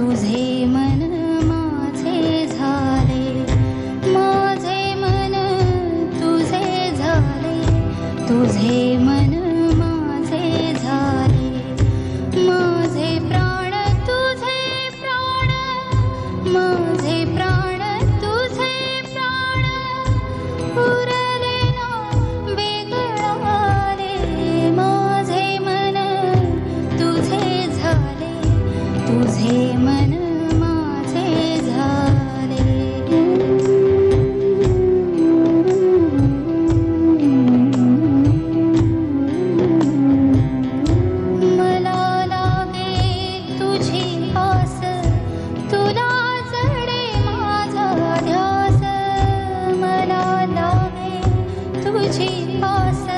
तुझे मन माझे झाले. माझे मन तुझे झाले. तुझे मन for